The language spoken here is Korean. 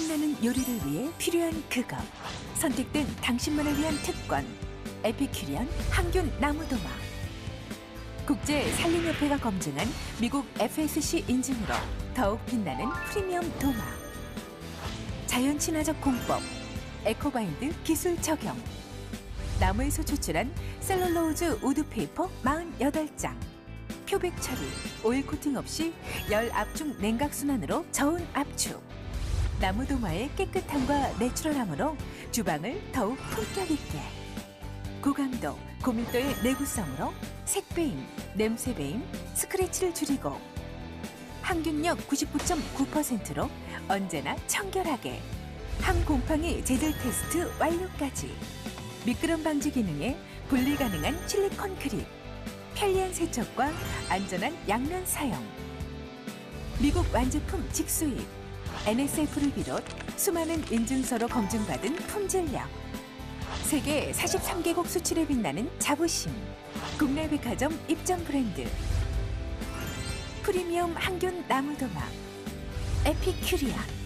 탐나는 요리를 위해 필요한 그것 선택된 당신만을 위한 특권. 에피큐리언 항균 나무도마. 국제 산림협회가 검증한 미국 FSC 인증으로 더욱 빛나는 프리미엄 도마. 자연 친화적 공법 에코바인드 기술 적용. 나무에서 추출한 셀룰로즈 우드페이퍼 48장. 표백 처리, 오일 코팅 없이 열 압축 냉각 순환으로 저온 압축 나무 도마의 깨끗함과 내추럴함으로 주방을 더욱 품격 있게. 고강도, 고밀도의 내구성으로 색배임, 냄새배임, 스크래치를 줄이고 항균력 99.9%로 언제나 청결하게 항곰팡이 제질 테스트 완료까지. 미끄럼 방지 기능에 분리 가능한 실리콘 그립 편리한 세척과 안전한 양면 사용. 미국 완제품 직수입 NSF를 비롯 수많은 인증서로 검증받은 품질력 세계 43개국 수출에 빛나는 자부심. 국내 백화점 입점 브랜드. 프리미엄 항균 나무도막 에피큐리아